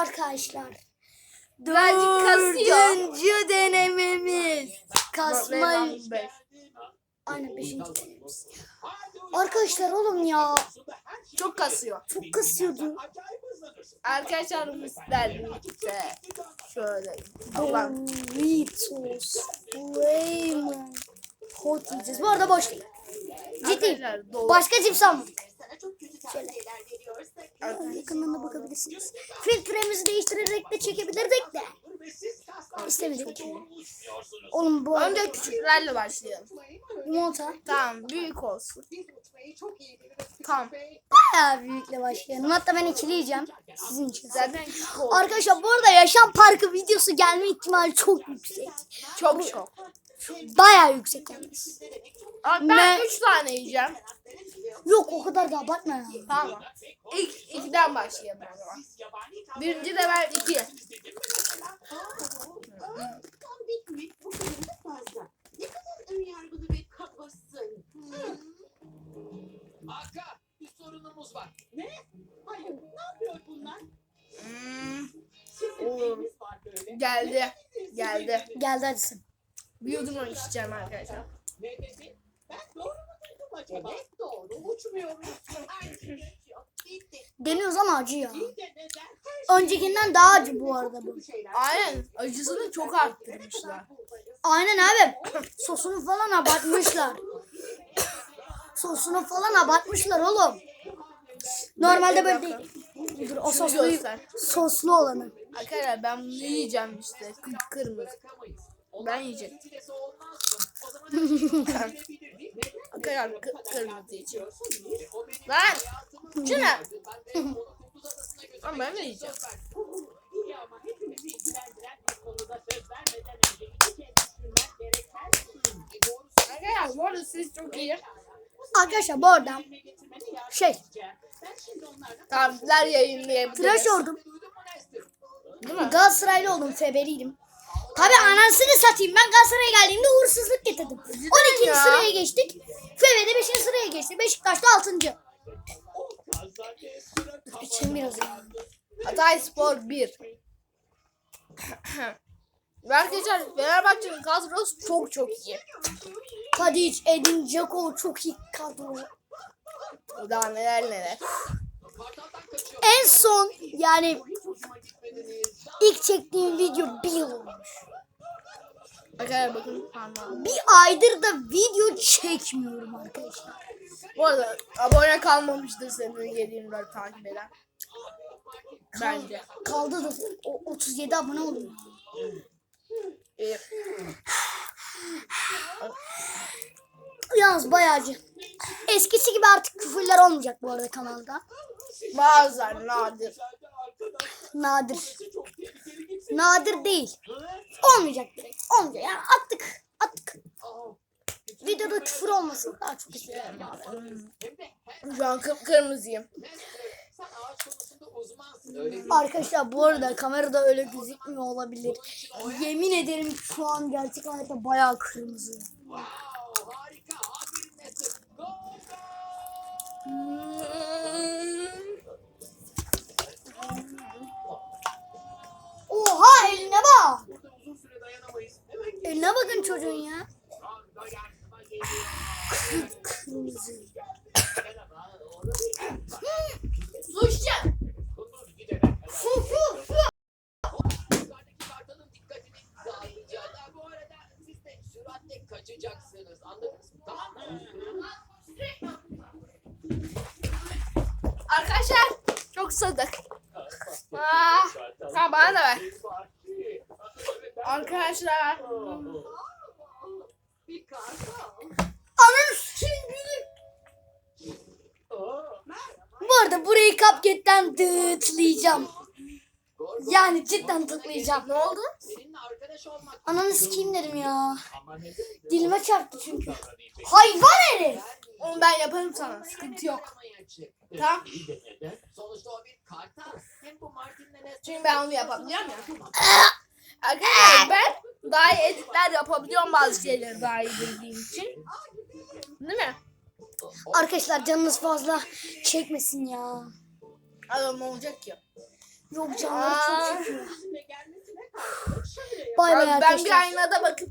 Arkadaşlar. Birazcık kasıyor. Dördüncü denememiz. Kasma. Aynen beşinci denememiz. Arkadaşlar oğlum ya. Çok kasıyor. Çok kasıyordu. Arkadaşlarımız birlikte şöyle. Allah'ım. Doritos. Raymond. Hot yiyeceğiz. Bu arada boş değil. Arkadaşlar dolu. Başka cips almadık. Veriyorsak Yakından da bakabilirsiniz. Filtremizi değiştirerek de çekebilirdik de. İstemedik. Oğlum bu Önce küçüklerle başlayalım. yumurta Tamam büyük olsun. Tamam. bayağı büyükle başlayalım. Hatta ben ikili yiyeceğim. Sizin için. Zaten küçük oldu. Arkadaşlar bu arada yaşam parkı videosu gelme ihtimali çok yüksek. Çok çok. Bayağı yüksek yalnız. Ne? ben üç tane yiyeceğim. Yok o kadar da abartma ya. Tamam. İlk ikiden başlayalım o zaman. Birinci de ben iki. Ne kadar önyargılı ve kabasın. Hakan bir sorunumuz var. Ne? Hayır, ne yapıyor bunlar? Hmm, Oğlum. geldi. Geldi. Geldi hadi sen. Bir yudum içeceğim arkadaşlar. Ne dedi? Ben doğru mu duydum acaba? Evet doğru, uçmuyoruz. Şey. Deniyoruz ama acı ya. İyi de neden? Her Öncekinden daha acı bu arada bu. Aynen. Acısını çok arttırmışlar. Aynen abi. Sosunu falan abartmışlar. Sosunu falan abartmışlar oğlum. Normalde böyle değil. Dur o soslu, soslu olanı. Arkadaşlar ben bunu yiyeceğim işte. Kıpkırmızı. Ben yiyeceğim. Şey yiyeceğim. O benim Lan! Şuna. Ama ben de yiyeceğim. Gerekmez. E Arkadaşlar bu arada siz çok iyi. Arkadaşlar bu arada Şey. Tarifler yayınlayabiliriz. tıraş oldum. Değil mi? Galatasaraylı oldum Feberiydim. Tabi anasını satayım ben Galatasaray'a geldiğimde uğursuzluk getirdim. 12. ya? sıraya geçtik. Febe'de 5. sıraya geçti. Beşiktaş'ta 6. İçim biraz. Hatay Spor 1. Ve arkadaşlar Fenerbahçe'nin kadrosu çok çok iyi. Tadic, Edin Dzeko çok iyi kadro. Daha neler neler. En son yani ilk çektiğim video bir yıl olmuş. Arkadaşlar bakın parmağım. Bir aydır da video çekmiyorum arkadaşlar. Bu arada abone kalmamıştır senin 724 takip eden. Bence. Kaldı da o 37 abone oldum. Ee, Yalnız bayağı acı. Eskisi gibi artık küfürler olmayacak bu arada kanalda. bazen nadir. Nadir. Nadir değil. Olmayacak direkt. Olmayacak. Yani attık. Attık. Videoda küfür olmasın daha çok istiyorum abi. Şu an kıpkırmızıyım. Sen ağaç konusunda uzmansın öyle değil mi? Arkadaşlar bu arada kamerada öyle gözükmüyor olabilir. Yemin ederim şu an gerçek hayatta bayağı kırmızı. Wow, harika. Aferin Eline bakın çocuğun ya. Kırmızı. Suçlu. kaçacaksınız. Anladınız mı? Tamam? Arkadaşlar çok sadık. Aa, ha bana da ver. Arkadaşlar. Ananı sikeyim gülüm. Bu arada burayı Cupcake'den dıtlayacağım. Yani cidden tıklayacağım. Ne oldu? Seninle arkadaş olmak Ananı sikeyim dedim ya. Dilime çarptı çünkü. Hayvan herif. Onu ben yaparım sana. Sıkıntı yok. Tamam. Sonuçta o bir kartal. Hem bu Martin'le ne? Çünkü ben onu yapabiliyorum ya. Arkadaşlar ben daha iyi editler yapabiliyorum bazı şeyleri daha iyi bildiğim için. Değil mi? Arkadaşlar canınız fazla çekmesin ya. Adam olacak ki? Yok canları Aa. çok çekiyor. Bay bay Abi ben bir arkadaşlar. aynada bakıp